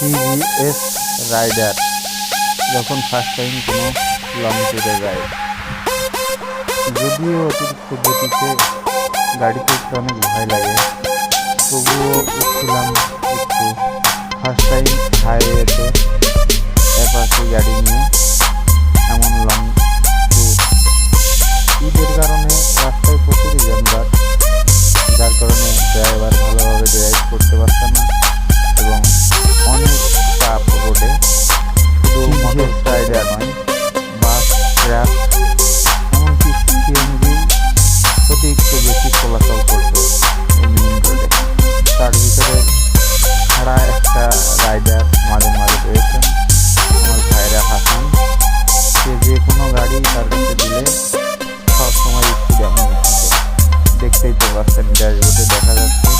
TVS Raider যখন first time কোনো long ট্যুরে যায়। যদিও অতিরিক্ত গতিতে গাড়ি চলতে অনেক ভয় লাগে, তবুও উঠছিলাম একটু। ফার্স্ট টাইম হাইওয়েতে এপাশে গাড়ি নিয়ে এমন লং ট্যুর ঈদের কারণে রাস্তায় প্রচুরই যানজট যার কারণে ড্রাইভার ট্রাক এমনকি সিএনজি অতিরিক্ত বেশি চলাচল করছে তার ভিতরে খাড়া একটা রাইডার মাঝে মাঝে রয়েছেন আমার ভাইরা হাসান। সে যে কোনো গাড়ি তার কাছে দিলে সবসময় এমন থাকে দেখতেই তো পাচ্ছেন ড্যাশবোর্ডে দেখা যাচ্ছে।